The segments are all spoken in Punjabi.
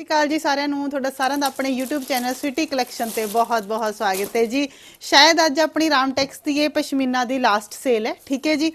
ਸਤਿ ਸ਼੍ਰੀ ਅਕਾਲ ਜੀ ਸਾਰਿਆਂ ਨੂੰ। ਤੁਹਾਡਾ ਸਾਰਿਆਂ ਦਾ ਆਪਣੇ YouTube ਚੈਨਲ ਸਵੀਟੀ ਕਲੈਕਸ਼ਨ ਤੇ ਬਹੁਤ-ਬਹੁਤ ਸਵਾਗਤ ਹੈ ਜੀ। ਸ਼ਾਇਦ ਅੱਜ ਆਪਣੀ ਰਾਮਟੈਕਸ ਦੀ ਇਹ ਪਸ਼ਮੀਨਾ ਦੀ ਲਾਸਟ ਸੇਲ ਹੈ। ਠੀਕ ਹੈ ਜੀ?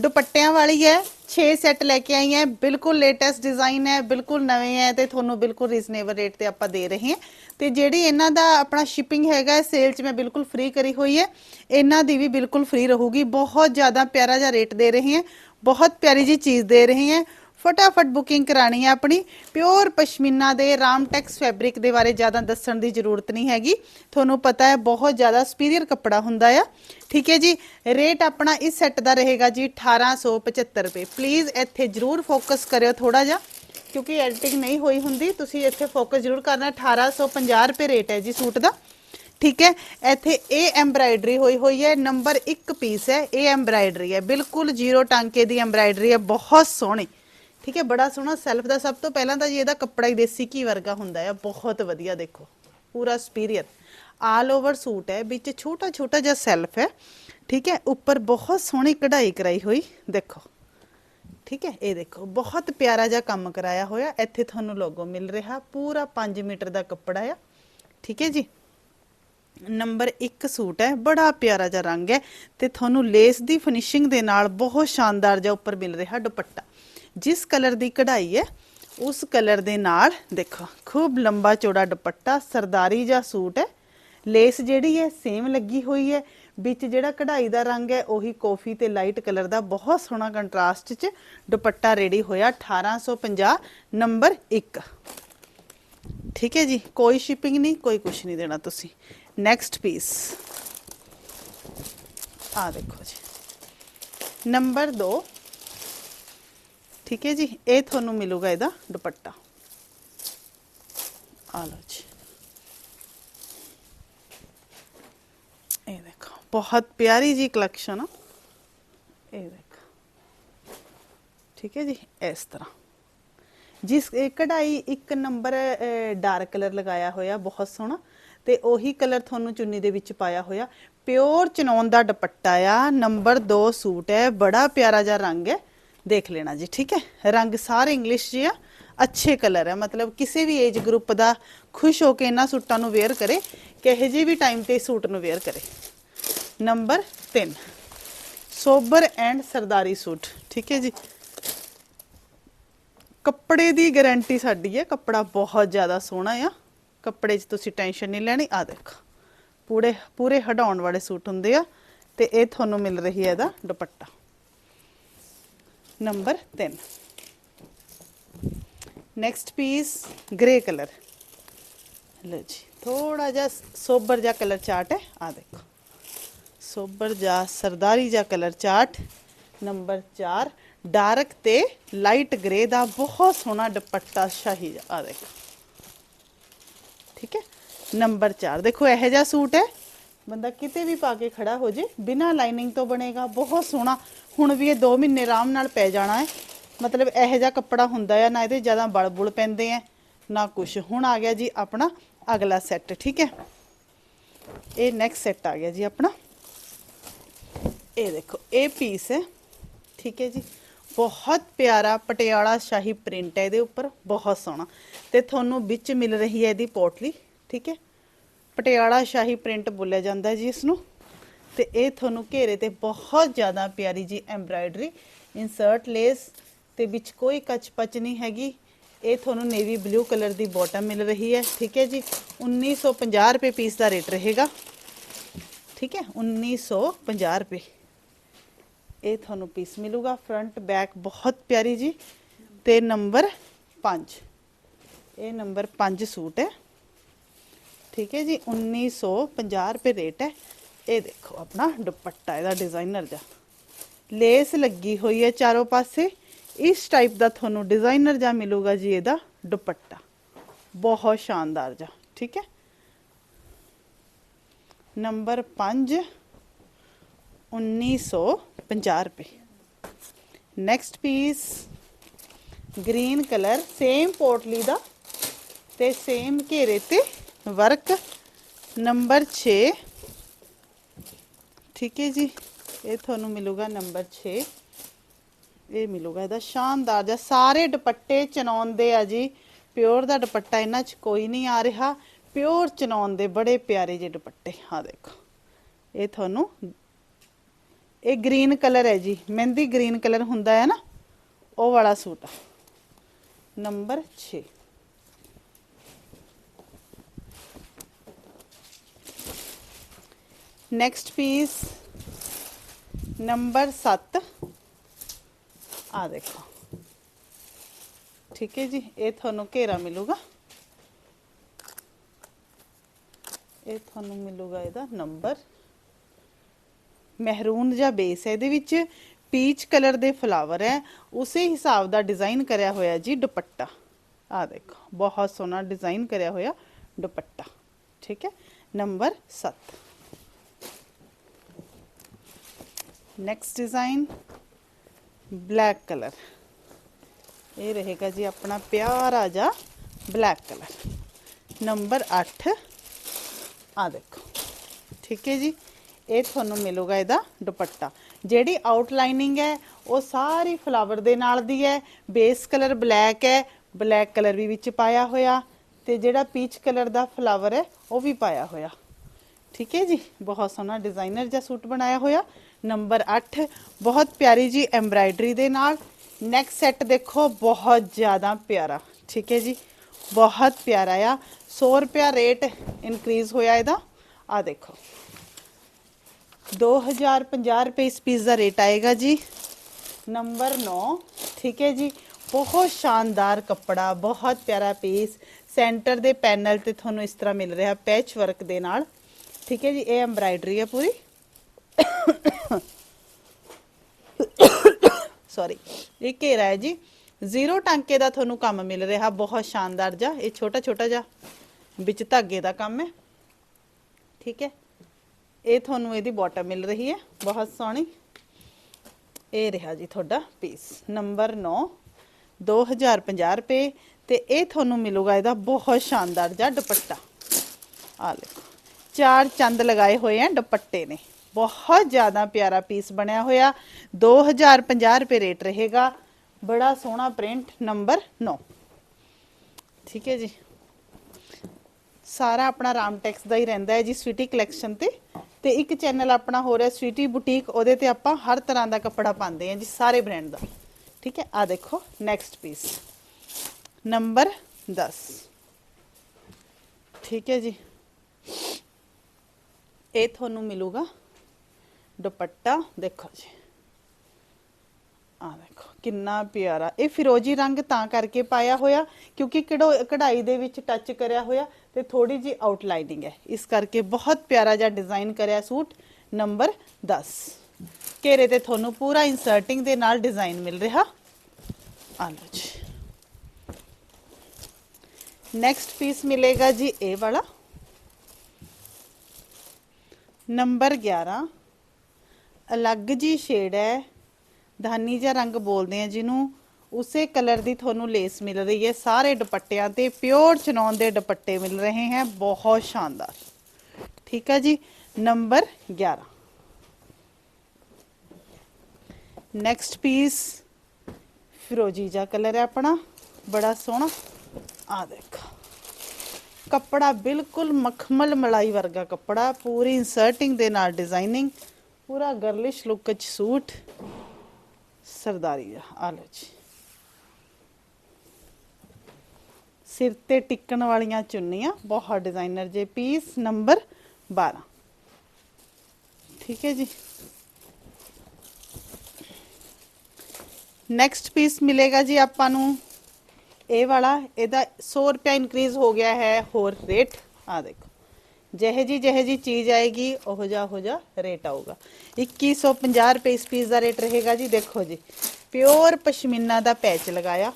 ਦੁਪੱਟਿਆਂ ਵਾਲੀ ਹੈ। 6 ਸੈੱਟ ਲੈ ਕੇ ਆਈ ਹੈ। ਬਿਲਕੁਲ ਲੇਟੈਸਟ ਡਿਜ਼ਾਈਨ ਹੈ। ਬਿਲਕੁਲ ਨਵੇਂ ਹੈ ਤੇ ਤੁਹਾਨੂੰ ਬਿਲਕੁਲ ਰੀਜ਼ਨੇਬਲ ਰੇਟ ਤੇ ਆਪਾਂ ਦੇ ਰਹੇ ਹਾਂ। ਤੇ ਜਿਹੜੀ ਇਹਨਾਂ ਦਾ ਆਪਣਾ ਸ਼ਿਪਿੰਗ ਹੈਗਾ ਸੇਲ 'ਚ ਮੈਂ ਬਿਲਕੁਲ ਫ੍ਰੀ ਕਰੀ ਹੋਈ ਹੈ। ਇਹਨਾਂ ਦੀ ਵੀ ਬਿਲਕੁਲ ਫ੍ਰੀ ਰਹੂਗੀ। ਬਹੁਤ ਜ਼ਿਆਦਾ ਪਿਆਰਾ ਜਿਹਾ ਰੇਟ ਦੇ ਰਹੇ ਹਾਂ। ਬਹੁਤ ਪਿਆਰੀ ਜੀ ਚੀਜ਼ ਦੇ ਰਹੇ ਹਾਂ। ਫਟਾਫਟ ਬੁਕਿੰਗ ਕਰਾਣੀ ਹੈ ਆਪਣੀ। ਪਿਓਰ ਪਸ਼ਮੀਨਾ ਦੇ ਰਾਮਟੈਕਸ ਫੈਬਰਿਕ ਦੇ ਬਾਰੇ ਜ਼ਿਆਦਾ ਦੱਸਣ ਦੀ ਜ਼ਰੂਰਤ ਨਹੀਂ ਹੈਗੀ। ਤੁਹਾਨੂੰ ਪਤਾ ਹੈ, ਬਹੁਤ ਜ਼ਿਆਦਾ ਸੁਪੀਰੀਅਰ ਕੱਪੜਾ ਹੁੰਦਾ ਆ। ਠੀਕ ਹੈ ਜੀ, ਰੇਟ ਆਪਣਾ ਇਸ ਸੈੱਟ ਦਾ ਰਹੇਗਾ ਜੀ 1875 ਰੁਪਏ। ਪਲੀਜ਼ ਇੱਥੇ ਜ਼ਰੂਰ ਫੋਕਸ ਕਰਿਓ ਥੋੜਾ ਜਿਹਾ, ਕਿਉਂਕਿ ਐਡੀਟਿੰਗ ਨਹੀਂ ਹੋਈ ਹੁੰਦੀ। ਤੁਸੀਂ ਇੱਥੇ ਫੋਕਸ ਜ਼ਰੂਰ ਕਰਨਾ 1850 ਰੁਪਏ ਰੇਟ ਹੈ ਜੀ ਸੂਟ ਦਾ। ਠੀਕ ਹੈ, ਇੱਥੇ ਇਹ ਐਮਬਰਾਇਡਰੀ ਹੋਈ ਹੋਈ ਹੈ ਨੰਬਰ 1 ਪੀਸ ਹੈ ਇਹ ਐਮਬਰਾਇਡਰੀ ਹੈ। ਬਿਲਕੁਲ ਜ਼ੀਰੋ ਟਾਂਕੇ ਦੀ ਐਮਬਰਾਇਡਰੀ ਹੈ, ਬਹੁਤ ਸੋਹਣੀ। ਠੀਕ ਹੈ, ਬੜਾ ਸੋਹਣਾ ਸੈਲਫ ਦਾ ਸਭ ਤੋਂ ਪਹਿਲਾਂ ਤਾਂ ਜੀ ਇਹਦਾ ਕੱਪੜਾ ਹੀ ਦੇਸੀ ਕੀ ਵਰਗਾ ਹੁੰਦਾ ਹੈ। ਬਹੁਤ ਵਧੀਆ ਦੇਖੋ, ਪੂਰਾ ਸੁਪੀਰੀਅਰ ਆਲ ਓਵਰ ਸੂਟ ਹੈ, ਵਿੱਚ ਛੋਟਾ ਛੋਟਾ ਜਿਹਾ ਸੈਲਫ ਹੈ। ਠੀਕ ਹੈ, ਉੱਪਰ ਬਹੁਤ ਸੋਹਣੀ ਕਢਾਈ ਕਰਾਈ ਹੋਈ, ਦੇਖੋ। ਠੀਕ ਹੈ, ਇਹ ਦੇਖੋ, ਬਹੁਤ ਪਿਆਰਾ ਜਿਹਾ ਕੰਮ ਕਰਾਇਆ ਹੋਇਆ। ਇੱਥੇ ਤੁਹਾਨੂੰ ਲੋਗੋ ਮਿਲ ਰਿਹਾ, ਪੂਰਾ 5 ਮੀਟਰ ਦਾ ਕੱਪੜਾ ਆ। ਠੀਕ ਹੈ ਜੀ। ਨੰਬਰ 1 ਸੂਟ ਹੈ, ਬੜਾ ਪਿਆਰਾ ਜਿਹਾ ਰੰਗ ਹੈ ਤੇ ਤੁਹਾਨੂੰ ਲੇਸ ਦੀ ਫਿਨਿਸ਼ਿੰਗ ਦੇ ਨਾਲ ਬਹੁਤ ਸ਼ਾਨਦਾਰ ਜਿਹਾ ਉੱਪਰ ਮਿਲ ਰਿਹਾ ਦੁਪੱਟਾ। ਜਿਸ ਕਲਰ ਦੀ ਕਢਾਈ ਹੈ, ਉਸ ਕਲਰ ਦੇ ਨਾਲ ਦੇਖੋ, ਖੂਬ ਲੰਬਾ ਚੌੜਾ ਦੁਪੱਟਾ, ਸਰਦਾਰੀ ਜਾਂ ਸੂਟ ਹੈ। ਲੇਸ ਜਿਹੜੀ ਹੈ ਸੇਮ ਲੱਗੀ ਹੋਈ ਹੈ। ਵਿੱਚ ਜਿਹੜਾ ਕਢਾਈ ਦਾ ਰੰਗ ਹੈ, ਉਹੀ ਕਾਫੀ ਤੇ ਲਾਈਟ ਕਲਰ ਦਾ ਬਹੁਤ ਸੋਹਣਾ ਕੰਟਰਾਸਟ 'ਚ ਦੁਪੱਟਾ ਰੈਡੀ ਹੋਇਆ 1850 ਨੰਬਰ 1 ਠੀਕ ਹੈ ਜੀ, ਕੋਈ ਸ਼ਿਪਿੰਗ ਨਹੀਂ, ਕੋਈ ਕੁਝ ਨਹੀਂ ਦੇਣਾ ਤੁਸੀਂ। ਨੈਕਸਟ ਪੀਸ ਆ ਦੇਖੋ ਜੀ। ਨੰਬਰ 2 ਠੀਕ ਹੈ ਜੀ, ਇਹ ਤੁਹਾਨੂੰ ਮਿਲੂਗਾ ਇਹਦਾ ਦੁਪੱਟਾ। ਆ ਲਓ ਜੀ। ਇਹ ਦੇਖੋ, ਬਹੁਤ ਪਿਆਰੀ ਜੀ ਕਲੈਕਸ਼ਨ ਆ। ਇਹ ਦੇਖੋ। ਠੀਕ ਹੈ ਜੀ, ਇਸ ਤਰ੍ਹਾਂ। ਜਿਸ, ਇਹ ਕਢਾਈ ਇੱਕ ਨੰਬਰ ਡਾਰਕ ਕਲਰ ਲਗਾਇਆ ਹੋਇਆ, ਬਹੁਤ ਸੋਹਣਾ। ਤੇ ਉਹੀ ਕਲਰ ਤੁਹਾਨੂੰ ਚੁੰਨੀ ਦੇ ਵਿੱਚ ਪਾਇਆ ਹੋਇਆ। ਪਿਓਰ ਚਨੌਨ ਦਾ ਦੁਪੱਟਾ ਆ, ਨੰਬਰ 2 ਸੂਟ ਹੈ, ਬੜਾ ਪਿਆਰਾ ਜਿਹਾ ਰੰਗ ਹੈ। ਦੇਖ ਲੈਣਾ ਜੀ, ਠੀਕ ਹੈ? ਰੰਗ ਸਾਰੇ ਇੰਗਲਿਸ਼ ਜੀ ਆ, ਅੱਛੇ ਕਲਰ ਹੈ ਮਤਲਬ ਕਿਸੇ ਵੀ ਏਜ ਗਰੁੱਪ ਦਾ ਖੁਸ਼ ਹੋ ਕੇ ਇਹਨਾਂ ਸੂਟਾਂ ਨੂੰ ਵੇਅਰ ਕਰੇ, ਕਿਹੇ ਜਿਹੇ ਵੀ ਟਾਈਮ ਤੇ ਸੂਟ ਨੂੰ ਵੇਅਰ ਕਰੇ। ਨੰਬਰ 3 ਸੋਬਰ ਐਂਡ ਸਰਦਾਰੀ ਸੂਟ, ਠੀਕ ਹੈ ਜੀ? ਕੱਪੜੇ ਦੀ ਗਾਰੰਟੀ ਸਾਡੀ ਹੈ, ਕੱਪੜਾ ਬਹੁਤ ਜ਼ਿਆਦਾ ਸੋਹਣਾ ਆ। ਕੱਪੜੇ 'ਚ ਤੁਸੀਂ ਟੈਨਸ਼ਨ ਨਹੀਂ ਲੈਣੀ ਆ ਦੇਖੋ। ਪੂਰੇ ਪੂਰੇ ਹਟਾਉਣ ਵਾਲੇ ਸੂਟ ਹੁੰਦੇ ਆ, ਤੇ ਇਹ ਤੁਹਾਨੂੰ ਮਿਲ ਰਹੀ ਹੈ ਇਹਦਾ ਦੁਪੱਟਾ। Number 3 next piece grey colour ਲਓ ਜੀ ਥੋੜਾ ਜਿਹਾ ਸੋਬਰ ਜਿਹਾ ਕਲਰ ਚਾਰਟ ਹੈ ਆ ਦੇਖੋ ਸੋਬਰ ਜਿਹਾ ਸਰਦਾਰੀ ਜਿਹਾ ਕਲਰ ਚਾਰਟ ਨੰਬਰ 4 ਡਾਰਕ ਤੇ ਲਾਈਟ ਗ੍ਰੇ ਦਾ ਬਹੁਤ ਸੋਹਣਾ ਦੁਪੱਟਾ ਸ਼ਾਹੀ ਜਿਹਾ ਆ ਦੇਖੋ ਠੀਕ ਹੈ ਨੰਬਰ 4 ਦੇਖੋ ਇਹੋ ਜਿਹਾ ਸੂਟ ਹੈ ਬੰਦਾ ਕਿਤੇ ਵੀ ਪਾ ਕੇ ਖੜਾ ਹੋ ਜੇ ਬਿਨਾ ਲਾਈਨਿੰਗ ਤੋਂ ਬਣੇਗਾ ਬਹੁਤ ਸੋਹਣਾ ਹੁਣ ਵੀ ਇਹ 2 ਮਹੀਨੇ ਆਰਾਮ ਨਾਲ ਪੈ ਜਾਣਾ ਹੈ। ਮਤਲਬ ਇਹੋ ਜਿਹਾ ਕੱਪੜਾ ਹੁੰਦਾ ਹੈ ਨਾ ਇਹਦੇ ਜ਼ਿਆਦਾ ਬਲਬੁਲ ਪੈਂਦੇ ਆ, ਨਾ ਕੁਛ। ਹੁਣ ਆ ਗਿਆ ਜੀ ਆਪਣਾ ਅਗਲਾ ਸੈੱਟ ਠੀਕ ਹੈ? ਇਹ ਨੈਕਸਟ ਸੈੱਟ ਆ ਗਿਆ ਜੀ ਆਪਣਾ। ਇਹ ਦੇਖੋ, ਇਹ ਪੀਸ ਹੈ, ਠੀਕ ਹੈ ਜੀ। ਬਹੁਤ ਪਿਆਰਾ ਪਟਿਆਲਾ ਸ਼ਾਹੀ ਪ੍ਰਿੰਟ ਹੈ ਇਹਦੇ ਉੱਪਰ, ਬਹੁਤ ਸੋਹਣਾ। ਤੇ ਤੁਹਾਨੂੰ ਵਿੱਚ ਮਿਲ ਰਹੀ ਹੈ ਇਹਦੀ ਪੋਟਲੀ, ਠੀਕ ਹੈ? ਪਟਿਆਲਾ ਸ਼ਾਹੀ ਪ੍ਰਿੰਟ ਬੋਲਿਆ ਜਾਂਦਾ ਜੀ ਇਸ ਨੂੰ ਤੇ ਇਹ ਤੁਹਾਨੂੰ ਘੇਰੇ ਤੇ ਬਹੁਤ ਜ਼ਿਆਦਾ ਪਿਆਰੀ ਜੀ ਐਮਬਰਾਇਡਰੀ ਇਨਸਰਟ ਲੇਸ ਤੇ ਵਿੱਚ ਕੋਈ ਕੱਚ ਨਹੀਂ ਹੈਗੀ। ਇਹ ਤੁਹਾਨੂੰ ਨੇਵੀ ਬਲੂ ਕਲਰ ਦੀ ਬਾਟਮ ਮਿਲ ਰਹੀ ਹੈ। ਠੀਕ ਹੈ ਜੀ? 1950 ਰੁਪਏ ਪੀਸ ਦਾ ਰੇਟ ਰਹੇਗਾ। ਠੀਕ ਹੈ? 1950 ਰੁਪਏ। ਇਹ ਤੁਹਾਨੂੰ ਪੀਸ ਮਿਲੂਗਾ। ਫਰੰਟ ਬੈਕ ਬਹੁਤ ਪਿਆਰੀ ਜੀ। ਤੇ ਨੰਬਰ 5 ਇਹ ਨੰਬਰ 5 ਸੂਟ ਹੈ। ਠੀਕ ਹੈ ਜੀ? 1950 ਰੁਪਏ ਰੇਟ ਹੈ। ਇਹ ਦੇਖੋ ਆਪਣਾ ਦੁਪੱਟਾ, ਇਹਦਾ ਡਿਜ਼ਾਈਨਰ ਜਾ ਲੇਸ ਲੱਗੀ ਹੋਈ ਹੈ ਚਾਰੋਂ ਪਾਸੇ। ਇਸ ਟਾਈਪ ਦਾ ਤੁਹਾਨੂੰ ਡਿਜ਼ਾਈਨਰ ਜਾ ਮਿਲੂਗਾ ਜੀ ਇਹਦਾ ਦੁਪੱਟਾ। ਬਹੁਤ ਸ਼ਾਨਦਾਰ ਜਾ ਠੀਕ ਹੈ? ਨੰਬਰ 5 1950 ਰੁਪਏ। Next piece green colour same ਪੋਟਲੀ ਦਾ ਤੇ ਸੇਮ ਘੇਰੇ ਤੇ ਵਰਕ ਨੰਬਰ 6 ਠੀਕ ਹੈ ਜੀ। ਇਹ ਤੁਹਾਨੂੰ ਮਿਲੂਗਾ ਨੰਬਰ 6 ਇਹ ਮਿਲੂਗਾ, ਇਹਦਾ ਸ਼ਾਨਦਾਰ ਜਿਹਾ ਸਾਰੇ ਦੁਪੱਟੇ ਚਨਾਉਣ ਦੇ ਆ ਜੀ। ਪਿਓਰ ਦਾ ਦੁਪੱਟਾ ਇਹਨਾਂ 'ਚ ਕੋਈ ਨਹੀਂ ਆ ਰਿਹਾ। ਪਿਓਰ ਚਨਾਉਣ ਦੇ ਬੜੇ ਪਿਆਰੇ ਜਿਹੇ ਦੁਪੱਟੇ। ਆ ਦੇਖੋ, ਇਹ ਤੁਹਾਨੂੰ, ਇਹ ਗ੍ਰੀਨ ਕਲਰ ਹੈ ਜੀ। ਮਹਿੰਦੀ ਗ੍ਰੀਨ ਕਲਰ ਹੁੰਦਾ ਹੈ ਨਾ, ਉਹ ਵਾਲਾ suit number 6 next piece number 7 ਆ ਦੇਖੋ ਠੀਕ ਹੈ ਜੀ ਇਹ ਤੁਹਾਨੂੰ ਘੇਰਾ ਮਿਲੂਗਾ ਇਹ ਤੁਹਾਨੂੰ ਮਿਲੂਗਾ ਇਹਦਾ ਨੰਬਰ ਮਹਿਰੂਨ ਜਾਂ ਬੇਸ ਹੈ ਇਹਦੇ ਵਿੱਚ ਪੀਚ ਕਲਰ ਦੇ ਫਲਾਵਰ ਹੈ ਉਸੇ ਹਿਸਾਬ ਦਾ ਡਿਜ਼ਾਈਨ ਕਰਿਆ ਹੋਇਆ ਜੀ ਦੁਪੱਟਾ ਆ ਦੇਖੋ ਬਹੁਤ ਸੋਹਣਾ ਡਿਜ਼ਾਈਨ ਕਰਿਆ ਹੋਇਆ ਦੁਪੱਟਾ ਠੀਕ ਹੈ number 7 next design black colour ਇਹ ਰਹੇਗਾ ਜੀ ਆਪਣਾ ਪਿਆਰਾ ਜਿਹਾ ਬਲੈਕ ਕਲਰ ਨੰਬਰ 8 ਆ ਦੇਖੋ। ਠੀਕ ਹੈ ਜੀ? ਇਹ ਤੁਹਾਨੂੰ ਮਿਲੂਗਾ ਇਹਦਾ ਦੁਪੱਟਾ। ਜਿਹੜੀ ਆਊਟਲਾਈਨਿੰਗ ਹੈ, ਉਹ ਸਾਰੀ ਫਲਾਵਰ ਦੇ ਨਾਲ ਦੀ ਹੈ। ਬੇਸ ਕਲਰ ਬਲੈਕ ਹੈ। ਬਲੈਕ ਕਲਰ ਵੀ ਵਿੱਚ ਪਾਇਆ ਹੋਇਆ। ਤੇ ਜਿਹੜਾ ਪੀਚ ਕਲਰ ਦਾ ਫਲਾਵਰ ਹੈ, ਉਹ ਵੀ ਪਾਇਆ ਹੋਇਆ। ਠੀਕ ਹੈ ਜੀ? ਬਹੁਤ ਸੋਹਣਾ ਡਿਜ਼ਾਈਨਰ ਜਿਹਾ ਸੂਟ ਬਣਾਇਆ ਹੋਇਆ। ਨੰਬਰ 8 ਬਹੁਤ ਪਿਆਰੀ ਜੀ ਐਮਬਰਾਇਡਰੀ ਦੇ ਨਾਲ। ਨੈਕਸਟ ਸੈੱਟ ਦੇਖੋ, ਬਹੁਤ ਜ਼ਿਆਦਾ ਪਿਆਰਾ। ਠੀਕ ਹੈ ਜੀ? ਬਹੁਤ ਪਿਆਰਾ ਆ। 100 ਰੁਪਿਆ ਰੇਟ ਇਨਕਰੀਜ਼ ਹੋਇਆ ਇਹਦਾ। ਆ ਦੇਖੋ। 2050 ਰੁਪਏ ਇਸ ਪੀਸ ਦਾ ਰੇਟ ਆਏਗਾ ਜੀ। ਨੰਬਰ 9 ਠੀਕ ਹੈ ਜੀ? ਬਹੁਤ ਸ਼ਾਨਦਾਰ ਕੱਪੜਾ, ਬਹੁਤ ਪਿਆਰਾ ਪੀਸ ਸੈਂਟਰ ਦੇ ਪੈਨਲ ਤੇ ਤੁਹਾਨੂੰ ਇਸ ਤਰ੍ਹਾਂ ਮਿਲ ਰਿਹਾ ਪੈਚ ਵਰਕ ਦੇ ਨਾਲ। ਠੀਕ ਹੈ ਜੀ, ਇਹ ਐਮਬਰਾਇਡਰੀ ਹੈ ਪੂਰੀ। ਸੌਰੀ ਇਹ ਘੇਰਾ ਹੈ ਜੀ। ਜ਼ੀਰੋ ਟਾਂਕੇ ਦਾ ਤੁਹਾਨੂੰ ਕੰਮ ਮਿਲ ਰਿਹਾ, ਬਹੁਤ ਸ਼ਾਨਦਾਰ ਜਿਹਾ, ਇਹ ਛੋਟਾ ਛੋਟਾ ਜਿਹਾ, ਵਿੱਚ ਧਾਗੇ ਦਾ ਕੰਮ ਹੈ। ਠੀਕ ਹੈ, ਇਹ ਤੁਹਾਨੂੰ ਇਹਦੀ ਬਾਟਮ ਮਿਲ ਰਹੀ ਹੈ, ਬਹੁਤ ਸੋਹਣੀ। ਇਹ ਰਿਹਾ ਜੀ ਤੁਹਾਡਾ ਪੀਸ ਨੰਬਰ 9 2050 ਰੁਪਏ, ਤੇ ਇਹ ਤੁਹਾਨੂੰ ਮਿਲੂਗਾ ਇਹਦਾ ਬਹੁਤ ਸ਼ਾਨਦਾਰ ਜਿਹਾ ਦੁਪੱਟਾ। ਆ ਲਓ। ਚਾਰ ਚੰਦ ਲਗਾਏ ਹੋਏ ਆ ਦੁਪੱਟੇ ਨੇ। ਬਹੁਤ ਜ਼ਿਆਦਾ ਪਿਆਰਾ ਪੀਸ ਬਣਿਆ ਹੋਇਆ। 2050 ਰੁਪਏ ਰੇਟ ਰਹੇਗਾ। ਬੜਾ ਸੋਹਣਾ ਪ੍ਰਿੰਟ ਨੰਬਰ 9 ਠੀਕ ਹੈ ਜੀ। ਸਾਰਾ ਆਪਣਾ ਰਾਮਟੈਕਸ ਦਾ ਹੀ ਰਹਿੰਦਾ ਹੈ ਜੀ ਸਵੀਟੀ ਕਲੈਕਸ਼ਨ ਤੇ। ਤੇ ਇੱਕ ਚੈਨਲ ਆਪਣਾ ਹੋ ਰਿਹਾ ਸਵੀਟੀ ਬੁਟੀਕ ਉਹਦੇ ਤੇ ਆਪਾਂ ਹਰ ਤਰ੍ਹਾਂ ਦਾ ਕੱਪੜਾ ਪਾਉਂਦੇ ਆ ਜੀ, ਸਾਰੇ ਬ੍ਰਾਂਡ ਦਾ। ਠੀਕ ਹੈ ਆ ਦੇਖੋ ਨੈਕਸਟ ਪੀਸ ਨੰਬਰ 10 ਠੀਕ ਹੈ ਜੀ। ਇਹ ਤੁਹਾਨੂੰ ਮਿਲੂਗਾ। ਦੁਪੱਟਾ ਦੇਖੋ ਜੀ। ਆ ਦੇਖੋ, ਕਿੰਨਾ ਪਿਆਰਾ। ਇਹ ਫਿਰੋਜੀ ਰੰਗ ਤਾਂ ਕਰਕੇ ਪਾਇਆ ਹੋਇਆ, ਕਿਉਂਕਿ ਕਿੜੋ- ਕਢਾਈ ਦੇ ਵਿੱਚ ਟੱਚ ਕਰਿਆ ਹੋਇਆ ਤੇ ਥੋੜੀ ਜੀ ਆਊਟਲਾਈਨਿੰਗ ਹੈ। ਇਸ ਕਰਕੇ ਬਹੁਤ ਪਿਆਰਾ ਜਿਹਾ ਡਿਜ਼ਾਈਨ ਕਰਿਆ ਸੂਟ ਨੰਬਰ 10 ਘੇਰੇ ਤੇ ਤੁਹਾਨੂੰ ਪੂਰਾ ਇਨਸਰਟਿੰਗ ਦੇ ਨਾਲ ਡਿਜ਼ਾਈਨ ਮਿਲ ਰਿਹਾ। ਆ ਲਓ ਜੀ। ਨੈਕਸਟ ਪੀਸ ਮਿਲੇਗਾ ਜੀ ਇਹ ਵਾਲਾ। ਨੰਬਰ 11 ਅਲੱਗ ਜੀ ਸ਼ੇਡ ਹੈ। ਧਾਨੀ ਜਿਹਾ ਰੰਗ ਬੋਲਦੇ ਆ ਜਿਹਨੂੰ। ਉਸੇ ਕਲਰ ਦੀ ਤੁਹਾਨੂੰ ਲੇਸ ਮਿਲ ਰਹੀ ਹੈ। ਸਾਰੇ ਦੁਪੱਟਿਆਂ ਤੇ ਪਿਓਰ ਚਨੌਨ ਦੇ ਦੁਪੱਟੇ ਮਿਲ ਰਹੇ ਹੈ। ਬਹੁਤ ਸ਼ਾਨਦਾਰ। ਠੀਕ ਹੈ ਜੀ। ਨੰਬਰ 11 ਨੈਕਸਟ ਪੀਸ ਫਿਰੋਜੀ ਜਿਹਾ ਕਲਰ ਹੈ ਆਪਣਾ। ਬੜਾ ਸੋਹਣਾ। ਆ ਦੇਖੋ। ਕੱਪੜਾ ਬਿਲਕੁਲ ਮਖਮਲ ਮਲਾਈ ਵਰਗਾ ਕੱਪੜਾ, ਪੂਰੀ ਇਨਸਰਟਿੰਗ ਦੇ ਨਾਲ ਡਿਜ਼ਾਈਨਿੰਗ ਪੂਰਾ ਗਰਲਿਸ਼ ਲੁੱਕ ਚ ਸੂਟ। ਸਰਦਾਰੀ ਦਾ ਆ ਲਓ ਜੀ। ਸਿਰ ਤੇ ਟਿੱਕਣ ਵਾਲੀਆਂ ਚੁੰਨੀਆਂ ਬਹੁਤ ਡਿਜ਼ਾਈਨਰ ਜੇ ਪੀਸ ਨੰਬਰ 12 ਠੀਕ ਹੈ ਜੀ। ਨੈਕਸਟ ਪੀਸ ਮਿਲੇਗਾ ਜੀ ਆਪਾਂ ਨੂੰ ਇਹ ਵਾਲਾ, ਇਹਦਾ 100 ਰੁਪਿਆ ਇਨਕਰੀਜ਼ ਹੋ ਗਿਆ ਹੈ ਹੋਰ ਰੇਟ ਆ ਦੇਖੋ। ਜਿਹੇ ਜੀ ਜਿਹੇ ਜੀ ਚੀਜ਼ ਆਏਗੀ, ਉਹ ਜਾ ਹੋ ਜਾ ਰੇਟ ਆਊਗਾ। 2150 ਰੁਪਏ ਇਸ ਪੀਸ ਦਾ ਰੇਟ ਰਹੇਗਾ ਜੀ, ਦੇਖੋ ਜੀ। ਪਿਓਰ ਪਸ਼ਮੀਨਾ ਦਾ ਪੈਚ ਲਗਾਇਆ।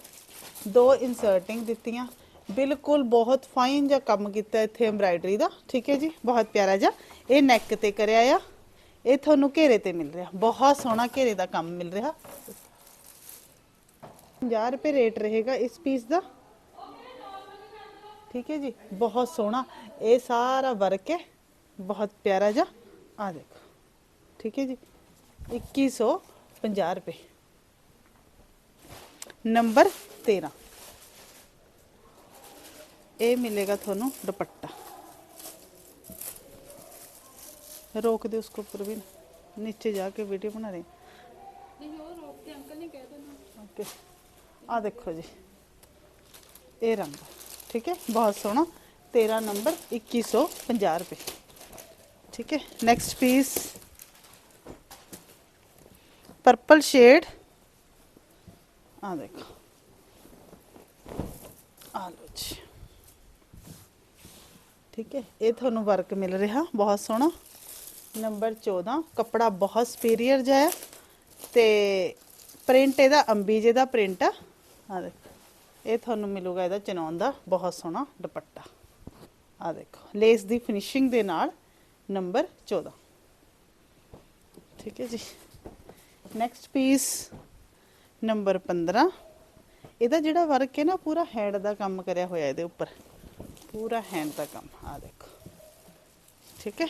ਦੋ ਇਨਸਰਟਿੰਗ ਦਿੱਤੀਆਂ। ਬਿਲਕੁਲ ਬਹੁਤ ਫਾਈਨ ਜਿਹਾ ਕੰਮ ਕੀਤਾ ਇੱਥੇ ਐਮਬਰਾਇਡਰੀ ਦਾ। ਠੀਕ ਹੈ ਜੀ, ਬਹੁਤ ਪਿਆਰਾ ਜਿਹਾ। ਇਹ ਨੈਕ ਤੇ ਕਰਿਆ ਆ। ਇਹ ਤੁਹਾਨੂੰ ਘੇਰੇ ਤੇ ਮਿਲ ਰਿਹਾ। ਬਹੁਤ ਸੋਹਣਾ ਘੇਰੇ ਦਾ ਕੰਮ ਮਿਲ ਰਿਹਾ। 50 ਰੁਪਏ ਰੇਟ ਰਹੇਗਾ ਇਸ ਪੀਸ ਦਾ ਠੀਕ ਹੈ ਜੀ ਬਹੁਤ ਸੋਹਣਾ ਇਹ ਸਾਰਾ ਵਰਕ ਹੈ ਬਹੁਤ ਪਿਆਰਾ ਜਿਹਾ ਆ ਦੇਖੋ ਠੀਕ ਹੈ ਜੀ 2150 ਰੁਪਏ ਨੰਬਰ 13 ਇਹ ਮਿਲੇਗਾ ਤੁਹਾਨੂੰ ਦੁਪੱਟਾ रोक दे उसको ऊपर भी नीचे जाके वीडियो बना रहे ਨਹੀਂ ਉਹ ਰੋਕ ਕੇ ਅੰਕਲ ਨੇ ਕਹਿ ਦੇਣਾ ओके आ ਆ ਦੇਖੋ ਜੀ। ਇਹ ਰੰਗ, ਠੀਕ ਹੈ? ਬਹੁਤ ਸੋਹਣਾ। 13 ਨੰਬਰ 2150 ਰੁਪਏ। ਠੀਕ ਹੈ? ਨੈਕਸਟ ਪੀਸ ਪਰਪਲ ਸ਼ੇਡ ਆ ਦੇਖੋ। ਆ ਲੋ ਜੀ। ਠੀਕ ਹੈ? ਇਹ ਤੁਹਾਨੂੰ ਵਰਕ ਮਿਲ ਰਿਹਾ। ਬਹੁਤ ਸੋਹਣਾ। ਨੰਬਰ 14 ਕੱਪੜਾ ਬਹੁਤ ਸਪੀਰੀਅਰ ਜਿਹਾ ਹੈ। ਤੇ ਪ੍ਰਿੰਟ ਇਹਦਾ ਅੰਬੀਜੇ ਦਾ ਪ੍ਰਿੰਟ ਆ। ਆ ਦੇਖੋ। ਇਹ ਤੁਹਾਨੂੰ ਮਿਲੂਗਾ ਇਹਦਾ ਚਨੌਨ ਦਾ ਬਹੁਤ ਸੋਹਣਾ ਦੁਪੱਟਾ। ਆ ਦੇਖੋ, ਲੇਸ ਦੀ ਫਿਨਿਸ਼ਿੰਗ ਦੇ ਨਾਲ ਨੰਬਰ 14 ਠੀਕ ਹੈ ਜੀ। ਨੈਕਸਟ ਪੀਸ ਨੰਬਰ 15 ਇਹਦਾ ਜਿਹੜਾ ਵਰਕ ਹੈ ਨਾ, ਪੂਰਾ ਹੈਂਡ ਦਾ ਕੰਮ ਕਰਿਆ ਹੋਇਆ ਇਹਦੇ ਉੱਪਰ। ਪੂਰਾ ਹੈਂਡ ਦਾ ਕੰਮ, ਆ ਦੇਖੋ। ਠੀਕ ਹੈ?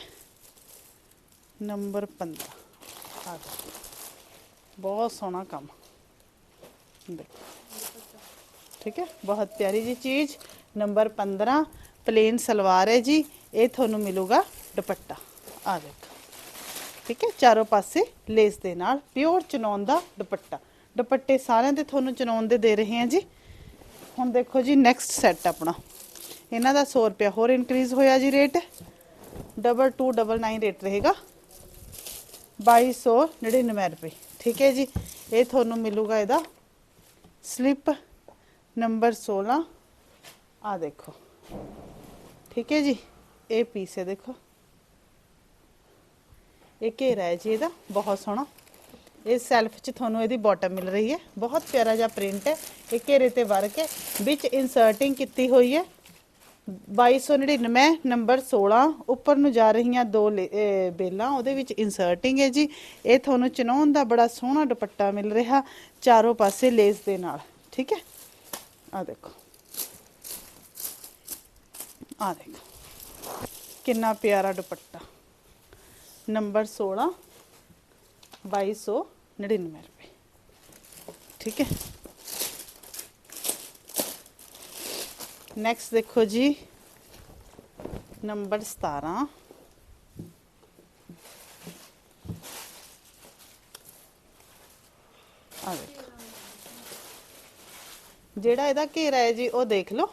ਨੰਬਰ 15 ਆ ਦੇਖੋ। ਬਹੁਤ ਸੋਹਣਾ ਕੰਮ। ਦੇਖੋ। ਠੀਕ ਹੈ? ਬਹੁਤ ਪਿਆਰੀ ਜੀ ਚੀਜ਼। ਨੰਬਰ 15 ਪਲੇਨ ਸਲਵਾਰ ਹੈ ਜੀ। ਇਹ ਤੁਹਾਨੂੰ ਮਿਲੂਗਾ ਦੁਪੱਟਾ। ਆ ਦੇਖੋ। ਠੀਕ ਹੈ? ਚਾਰੋਂ ਪਾਸੇ ਲੇਸ ਦੇ ਨਾਲ ਪਿਓਰ ਚਨੌਨ ਦਾ ਦੁਪੱਟਾ। ਦੁਪੱਟੇ ਸਾਰਿਆਂ ਦੇ ਤੁਹਾਨੂੰ ਚਨੌਨ ਦੇ ਦੇ ਰਹੇ ਹਾਂ ਜੀ। ਹੁਣ ਦੇਖੋ ਜੀ ਨੈਕਸਟ ਸੈੱਟ ਆਪਣਾ। ਇਹਨਾਂ ਦਾ 100 ਰੁਪਿਆ ਹੋਰ ਇਨਕਰੀਜ਼ ਹੋਇਆ ਜੀ ਰੇਟ ਡਬਲ 299 ਰੇਟ ਰਹੇਗਾ। 2299 ਰੁਪਏ। ਠੀਕ ਹੈ ਜੀ? ਇਹ ਤੁਹਾਨੂੰ ਮਿਲੂਗਾ ਇਹਦਾ ਸਲਿੱਪ ਨੰਬਰ 16 ਆ ਦੇਖੋ। ਠੀਕ ਹੈ ਜੀ? ਇਹ ਪੀਸ ਹੈ ਦੇਖੋ। ਇਹ ਘੇਰਾ ਹੈ ਜੀ ਇਹਦਾ। ਬਹੁਤ ਸੋਹਣਾ। ਇਹ ਸੈਲਫ 'ਚ ਤੁਹਾਨੂੰ ਇਹਦੀ ਬਾਟਮ ਮਿਲ ਰਹੀ ਹੈ। ਬਹੁਤ ਪਿਆਰਾ ਜਿਹਾ ਪ੍ਰਿੰਟ ਹੈ। ਇਹ ਘੇਰੇ ਤੇ ਵਰਕ ਹੈ। ਵਿੱਚ ਇਨਸਰਟਿੰਗ ਕੀਤੀ ਹੋਈ ਹੈ। 2299 ਨੰਬਰ 16 ਉੱਪਰ ਨੂੰ ਜਾ ਰਹੀਆਂ ਦੋ ਲੇ- ਬੇਲਾਂ, ਉਹਦੇ ਵਿੱਚ ਇਨਸਰਟਿੰਗ ਹੈ ਜੀ। ਇਹ ਤੁਹਾਨੂੰ ਚਨੌਨ ਦਾ ਬੜਾ ਸੋਹਣਾ ਦੁਪੱਟਾ ਮਿਲ ਰਿਹਾ ਚਾਰੋਂ ਪਾਸੇ ਲੇਸ ਦੇ ਨਾਲ। ਠੀਕ ਹੈ? ਆ ਦੇਖੋ ਆ ਦੇਖੋ ਕਿੰਨਾ ਪਿਆਰਾ ਦੁਪੱਟਾ ਨੰਬਰ 16 2299 ਰੁਪਏ ਠੀਕ ਹੈ ਨੈਕਸਟ ਦੇਖੋ ਜੀ ਨੰਬਰ 17 ਆ ਦੇਖੋ ਜਿਹੜਾ ਇਹਦਾ ਘੇਰਾ ਹੈ ਜੀ, ਉਹ ਦੇਖ ਲਓ।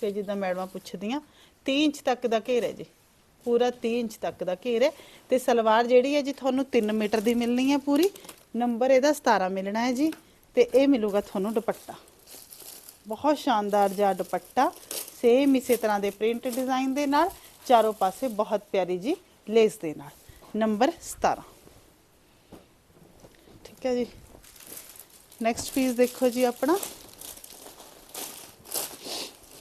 ਤੇ ਜਿੱਦਾਂ ਮੈਡਮਾਂ ਪੁੱਛਦੀਆਂ 3 ਇੰਚ ਤੱਕ ਦਾ ਘੇਰਾ ਹੈ ਜੀ। ਪੂਰਾ 3 ਇੰਚ ਤੱਕ ਦਾ ਘੇਰ ਹੈ। ਤੇ ਸਲਵਾਰ ਜਿਹੜੀ ਹੈ ਜੀ, ਤੁਹਾਨੂੰ 3 ਮੀਟਰ ਦੀ ਮਿਲਣੀ ਹੈ ਪੂਰੀ। ਨੰਬਰ ਇਹਦਾ 17 ਮਿਲਣਾ ਹੈ ਜੀ। ਤੇ ਇਹ ਮਿਲੂਗਾ ਤੁਹਾਨੂੰ ਦੁਪੱਟਾ। ਬਹੁਤ ਸ਼ਾਨਦਾਰ ਜਿਹਾ ਦੁਪੱਟਾ। ਸੇਮ ਇਸੇ ਤਰ੍ਹਾਂ ਦੇ ਪ੍ਰਿੰਟ ਡਿਜ਼ਾਈਨ ਦੇ ਨਾਲ, ਚਾਰੋਂ ਪਾਸੇ ਬਹੁਤ ਪਿਆਰੀ ਜੀ ਲੇਸ ਦੇ ਨਾਲ। ਨੰਬਰ 17 ਠੀਕ ਹੈ ਜੀ। ਨੈਕਸਟ ਪੀਸ ਦੇਖੋ ਜੀ ਆਪਣਾ।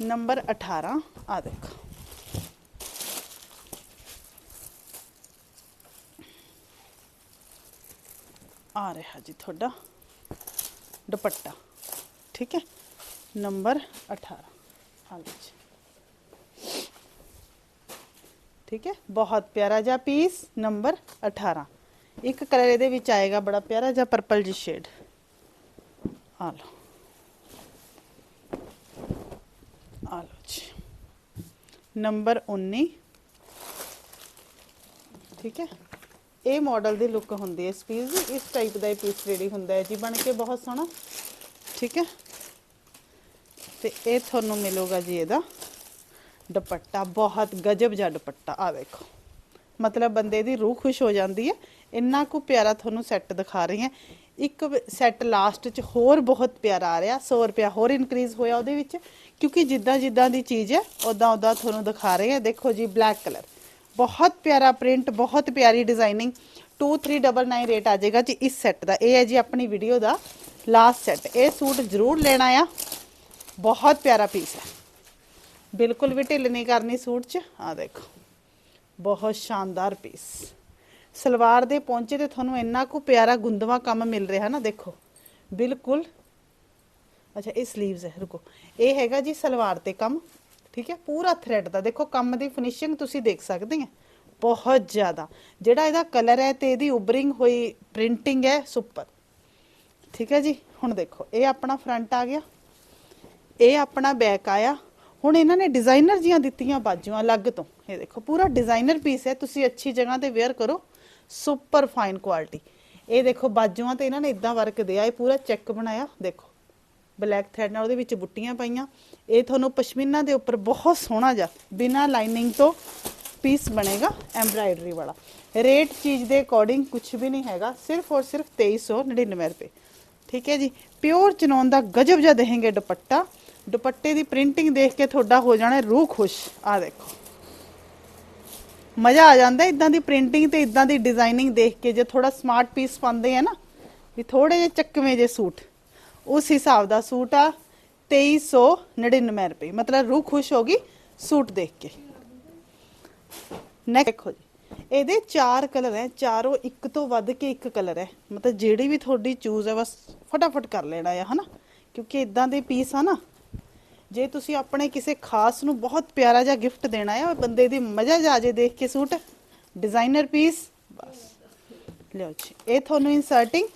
ਨੰਬਰ 18 ਆ ਦੇਖੋ। ਆ ਰਿਹਾ ਜੀ ਤੁਹਾਡਾ ਦੁਪੱਟਾ, ਠੀਕ ਹੈ? ਨੰਬਰ 18 ਹਾਂ ਜੀ। ਠੀਕ ਹੈ? ਬਹੁਤ ਪਿਆਰਾ ਜਿਹਾ ਪੀਸ ਨੰਬਰ 18 ਇੱਕ ਕਲਰ ਇਹਦੇ ਵਿੱਚ ਆਏਗਾ, ਬੜਾ ਪਿਆਰਾ ਜਿਹਾ ਪਰਪਲ ਜੀ ਸ਼ੇਡ ਆ ਲਓ। ਆ ਲਓ ਜੀ। ਨੰਬਰ 19 ਠੀਕ ਹੈ? ਇਹ ਮਾਡਲ ਦੀ ਲੁੱਕ ਹੁੰਦੀ ਹੈ ਇਸ ਪੀਸ ਦੀ। ਇਸ ਟਾਈਪ ਦਾ ਇਹ ਪੀਸ ਰੈਡੀ ਹੁੰਦਾ ਹੈ ਜੀ, ਬਣ ਕੇ ਬਹੁਤ ਸੋਹਣਾ। ਠੀਕ ਹੈ? ਤੇ ਇਹ ਤੁਹਾਨੂੰ ਮਿਲੂਗਾ ਜੀ ਇਹਦਾ ਦੁਪੱਟਾ। ਬਹੁਤ ਗਜਬ ਜਿਹਾ ਦੁਪੱਟਾ। ਆ ਵੇਖੋ। ਮਤਲਬ ਬੰਦੇ ਦੀ ਰੂਹ ਖੁਸ਼ ਹੋ ਜਾਂਦੀ ਹੈ। ਇੰਨਾ ਕੁ ਪਿਆਰਾ ਤੁਹਾਨੂੰ ਸੈੱਟ ਦਿਖਾ ਰਹੀ ਹਾਂ। ਇੱਕ ਸੈੱਟ ਲਾਸਟ 'ਚ ਹੋਰ ਬਹੁਤ ਪਿਆਰਾ ਆ ਰਿਹਾ 100 ਰੁਪਿਆ ਹੋਰ ਇਨਕਰੀਜ਼ ਹੋਇਆ ਉਹਦੇ ਵਿੱਚ, ਕਿਉਂਕਿ ਜਿੱਦਾਂ ਜਿੱਦਾਂ ਦੀ ਚੀਜ਼ ਹੈ ਉਦਾਂ ਉਦਾਂ ਤੁਹਾਨੂੰ ਦਿਖਾ ਰਹੇ ਹਾਂ ਦੇਖੋ ਜੀ ਬਲੈਕ ਕਲਰ ਬਹੁਤ ਪਿਆਰਾ ਪ੍ਰਿੰਟ ਬਹੁਤ ਪਿਆਰੀ ਡਿਜ਼ਾਈਨਿੰਗ 2399 ਰੇਟ ਆ ਜਾਏਗਾ ਜੀ ਇਸ ਸੈੱਟ ਦਾ। ਇਹ ਹੈ ਜੀ ਆਪਣੀ ਵੀਡੀਓ ਦਾ ਲਾਸਟ ਸੈੱਟ ਇਹ ਸੂਟ ਜ਼ਰੂਰ ਲੈਣਾ ਆ। ਬਹੁਤ ਪਿਆਰਾ ਪੀਸ ਹੈ। ਬਿਲਕੁਲ ਵੀ ਢਿੱਲ ਨਹੀਂ ਕਰਨੀ ਸੂਟ 'ਚ। ਆ ਦੇਖੋ। ਬਹੁਤ ਸ਼ਾਨਦਾਰ ਪੀਸ ਸਲਵਾਰ ਦੇ ਪੌਂਚੇ ਤੇ ਤੁਹਾਨੂੰ ਇੰਨਾ ਕੁ ਪਿਆਰਾ ਗੁੰਦਵਾ ਕੰਮ ਮਿਲ ਰਿਹਾ ਨਾ, ਦੇਖੋ। ਬਿਲਕੁਲ। ਅੱਛਾ, ਇਹ 슬ੀਵਸ ਹੈ, ਰੁਕੋ। ਇਹ ਹੈਗਾ ਜੀ ਸਲਵਾਰ ਤੇ ਕੰਮ, ਠੀਕ ਹੈ? ਪੂਰਾ ਥ੍ਰੈਡ ਦਾ। ਦੇਖੋ, ਕੰਮ ਦੀ ਫਿਨਿਸ਼ਿੰਗ ਤੁਸੀਂ ਦੇਖ ਸਕਦੇ ਆ ਬਹੁਤ ਜ਼ਿਆਦਾ। ਜਿਹੜਾ ਇਹਦਾ ਕਲਰ ਹੈ ਤੇ ਇਹਦੀ ਉਬਰਿੰਗ ਹੋਈ ਪ੍ਰਿੰਟਿੰਗ ਹੈ ਸੁਪਰ ਠੀਕ ਹੈ ਜੀ? ਹੁਣ ਦੇਖੋ, ਇਹ ਆਪਣਾ ਫਰੰਟ ਆ ਗਿਆ। ਇਹ ਆਪਣਾ ਬੈਕ ਆਇਆ। ਹੁਣ ਇਹਨਾਂ ਨੇ ਡਿਜ਼ਾਈਨਰ ਜੀਆਂ ਦਿੱਤੀਆਂ ਬਾਜੂਆਂ ਅਲੱਗ ਤੋਂ। ਇਹ ਦੇਖੋ, ਪੂਰਾ ਡਿਜ਼ਾਈਨਰ ਪੀਸ ਹੈ। ਤੁਸੀਂ ਅੱਛੀ ਜਗ੍ਹਾ ਤੇ ਵੇਅਰ ਕਰੋ। Super fine quality. ਇਹ ਦੇਖੋ, ਬਾਜੂਆਂ ਤੇ ਇਹਨਾਂ ਨੇ ਇਦਾਂ ਵਰਕ ਦਿਆ, ਇਹ ਪੂਰਾ ਚੈੱਕ ਬਣਾਇਆ, ਦੇਖੋ। ਬਲੈਕ ਥ੍ਰੈਡ ਨਾਲ ਉਹਦੇ ਵਿੱਚ ਬੁੱਟੀਆਂ ਪਾਈਆਂ। ਇਹ ਤੁਹਾਨੂੰ ਪਸ਼ਮੀਨਾ ਦੇ ਉੱਪਰ ਬਹੁਤ ਸੋਹਣਾ ਜਿਹਾ, ਬਿਨਾ ਲਾਈਨਿੰਗ ਤੋਂ ਪੀਸ ਬਣੇਗਾ ਐਮਬਰਾਇਡਰੀ ਵਾਲਾ। ਰੇਟ ਚੀਜ਼ ਦੇ ਅਕੋਰਡਿੰਗ ਕੁਝ ਵੀ ਨਹੀਂ ਹੈਗਾ, ਸਿਰਫ ਔਰ ਸਿਰਫ 2399 ਰੁਪਏ। ਠੀਕ ਹੈ ਜੀ? ਪਿਓਰ ਚਨੌਨ ਦਾ ਗਜਬ ਜਿਹਾ ਦੇਹੇਂਗੇ ਦੁਪੱਟਾ। ਦੁਪੱਟੇ ਦੀ ਪ੍ਰਿੰਟਿੰਗ ਦੇਖ ਕੇ ਤੁਹਾਡਾ ਹੋ ਜਾਣਾ ਰੂਹ ਖੁਸ਼। ਆ ਦੇਖੋ। ਮਜ਼ਾ ਆ ਜਾਂਦਾ ਇਦਾਂ ਦੀ ਪ੍ਰਿੰਟਿੰਗ ਤੇ ਇਦਾਂ ਦੀ ਡਿਜ਼ਾਈਨਿੰਗ ਦੇਖ ਕੇ, ਜੇ ਥੋੜਾ ਸਮਾਰਟ ਪੀਸ ਪਾਉਂਦੇ ਆ ਨਾ, ਵੀ ਥੋੜੇ ਜਿਹੇ ਚੱਕਵੇਂ ਜੇ ਸੂਟ। ਉਸ ਹਿਸਾਬ ਦਾ ਸੂਟ ਆ 2399 ਰੁਪਏ। ਮਤਲਬ ਰੂਹ ਖੁਸ਼ ਹੋ ਹੋਗੀ ਸੂਟ ਦੇਖ ਕੇ। ਨੈਕਸਟ ਦੇਖੋ ਜੀ। ਇਹਦੇ ਚਾਰ ਕਲਰ ਹੈ, ਚਾਰੋਂ ਇੱਕ ਤੋਂ ਵੱਧ ਕੇ ਇੱਕ ਕਲਰ ਹੈ। ਮਤਲਬ ਜਿਹੜੀ ਵੀ ਤੁਹਾਡੀ ਚੂਜ਼ ਹੈ, ਬਸ ਫਟਾਫਟ ਕਰ ਲੈਣਾ ਹੈ ਹਨਾ? ਕਿਉਂਕਿ ਇਦਾਂ ਦੇ ਪੀਸ ਆ ਨਾ ਜੇ ਤੁਸੀਂ ਆਪਣੇ ਕਿਸੇ ਖਾਸ ਨੂੰ ਬਹੁਤ ਪਿਆਰਾ ਜਿਹਾ ਗਿਫਟ ਦੇਣਾ ਹੈ, ਉਹ ਬੰਦੇ ਦੀ ਮਜ਼ਾ ਜਾ ਜੇ ਦੇਖ ਕੇ ਸੂਟ ਡਿਜ਼ਾਈਨਰ ਪੀਸ ਬਸ। ਲਿਓ ਜੀ। ਇਹ ਤੁਹਾਨੂੰ ਇਨਸਰਟਿੰਗ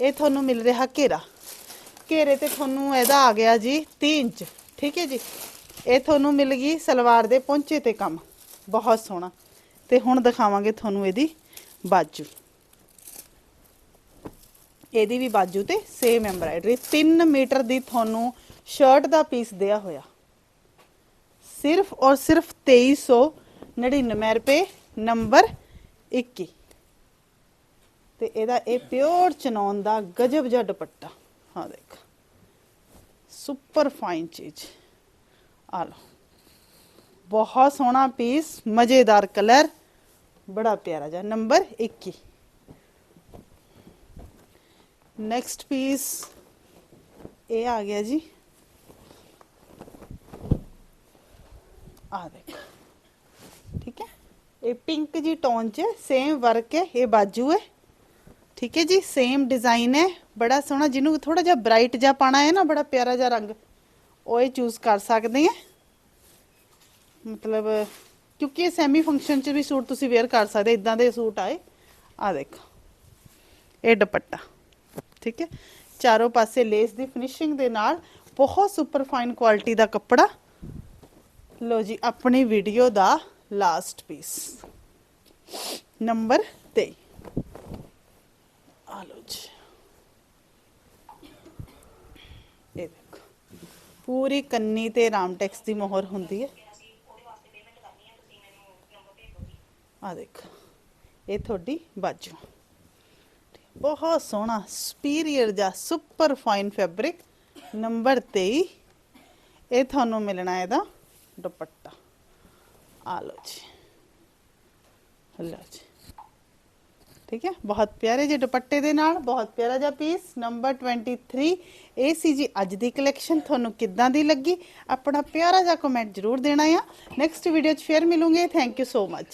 ਇਹ ਤੁਹਾਨੂੰ ਮਿਲ ਰਿਹਾ ਘੇਰਾ। ਘੇਰੇ ਤੇ ਤੁਹਾਨੂੰ ਇਹਦਾ ਆ ਗਿਆ ਜੀ 3 ਇੰਚ, ਠੀਕ ਹੈ ਜੀ? ਇਹ ਤੁਹਾਨੂੰ ਮਿਲ ਗਈ ਸਲਵਾਰ ਦੇ ਪਹੁੰਚੇ ਤੇ ਕੰਮ। ਬਹੁਤ ਸੋਹਣਾ। ਤੇ ਹੁਣ ਦਿਖਾਵਾਂਗੇ ਤੁਹਾਨੂੰ ਇਹਦੀ ਬਾਜੂ। ਇਹਦੀ ਵੀ ਬਾਜੂ ਤੇ ਸੇਮ ਐਮਬਰਾਇਡਰੀ 3 ਮੀਟਰ ਦੀ ਤੁਹਾਨੂੰ ਸ਼ਰਟ ਦਾ ਪੀਸ ਦਿਆ ਹੋਇਆ। ਸਿਰਫ ਔਰ ਸਿਰਫ 2399 ਰੁਪਏ ਨੰਬਰ 21 ਤੇ ਇਹਦਾ ਇਹ ਪਿਓਰ ਚਨੌਨ ਦਾ ਗਜਬ ਜਿਹਾ ਦੁਪੱਟਾ। ਹਾਂ, ਦੇਖ। ਸੁਪਰ ਫਾਈਨ ਚੀਜ਼। ਆ ਲਓ। ਬਹੁਤ ਸੋਹਣਾ ਪੀਸ, ਮਜ਼ੇਦਾਰ ਕਲਰ, ਬੜਾ ਪਿਆਰਾ ਜਿਹਾ। ਨੰਬਰ 21 ਨੈਕਸਟ ਪੀਸ, ਇਹ ਆ ਗਿਆ ਜੀ। ਆ ਦੇਖੋ। ਠੀਕ ਹੈ? ਇਹ ਪਿੰਕ ਜੀ ਟੋਨ ਚ ਸੇਮ ਵਰਕ ਹੈ, ਇਹ ਬਾਜੂ ਹੈ। ਠੀਕ ਹੈ ਜੀ ਸੇਮ ਡਿਜ਼ਾਈਨ ਹੈ। ਬੜਾ ਸੋਹਣਾ, ਜਿਹਨੂੰ ਥੋੜਾ ਜਿਹਾ ਬ੍ਰਾਈਟ ਜਿਹਾ ਪਾਣਾ ਹੈ ਨਾ, ਬੜਾ ਪਿਆਰਾ ਜਿਹਾ ਰੰਗ, ਉਹ ਇਹ ਚੂਜ਼ ਕਰ ਸਕਦੇ ਆ ਮਤਲਬ, ਕਿਉਂਕਿ ਇਹ ਸੈਮੀ ਫੰਕਸ਼ਨ ਚ ਵੀ ਸੂਟ ਤੁਸੀਂ ਵੇਅਰ ਕਰ ਸਕਦੇ ਇਦਾਂ ਦੇ ਸੂਟ ਆਏ। ਆ ਦੇਖੋ, ਇਹ ਦੁਪੱਟਾ। ਠੀਕ ਹੈ? ਚਾਰੋਂ ਪਾਸੇ ਲੇਸ ਦੀ ਫਿਨਿਸ਼ਿੰਗ ਦੇ ਨਾਲ ਬਹੁਤ ਸੁਪਰ ਫਾਈਨ ਕੁਆਲਿਟੀ ਦਾ ਕੱਪੜਾ। ਲੋ ਜੀ ਆਪਣੀ ਵੀਡੀਓ ਦਾ ਲਾਸਟ ਪੀਸ ਨੰਬਰ 23 ਆ ਲੋ ਜੀ ਇਹ ਦੇਖੋ ਪੂਰੀ ਕੰਨੀ ਤੇ ਰਾਮਟੈਕਸ ਦੀ ਮੋਹਰ ਹੁੰਦੀ ਹੈ ਆ ਦੇਖੋ ਇਹ ਤੁਹਾਡੀ ਬਾਜੂ ਬਹੁਤ ਸੋਹਣਾ ਸੁਪੀਰੀਅਰ ਜਾਂ ਸੁਪਰ ਫਾਈਨ ਫੈਬਰਿਕ ਨੰਬਰ 23 ਇਹ ਤੁਹਾਨੂੰ ਮਿਲਣਾ ਇਹਦਾ ਦੁਪੱਟਾ। ਆ ਲਓ ਜੀ। ਲਓ ਜੀ। ਠੀਕ ਹੈ? ਬਹੁਤ ਪਿਆਰੇ ਜੇ ਦੁਪੱਟੇ ਦੇ ਨਾਲ, ਬਹੁਤ ਪਿਆਰਾ ਜਿਹਾ ਪੀਸ ਨੰਬਰ 23 ਇਹ ਸੀ ਜੀ ਅੱਜ ਦੀ ਕਲੈਕਸ਼ਨ ਤੁਹਾਨੂੰ ਕਿੱਦਾਂ ਦੀ ਲੱਗੀ? ਆਪਣਾ ਪਿਆਰਾ ਜਿਹਾ ਕਮੈਂਟ ਜ਼ਰੂਰ ਦੇਣਾ ਆ। ਨੈਕਸਟ ਵੀਡੀਓ 'ਚ ਫੇਰ ਮਿਲੂਗੇ। Thank you so much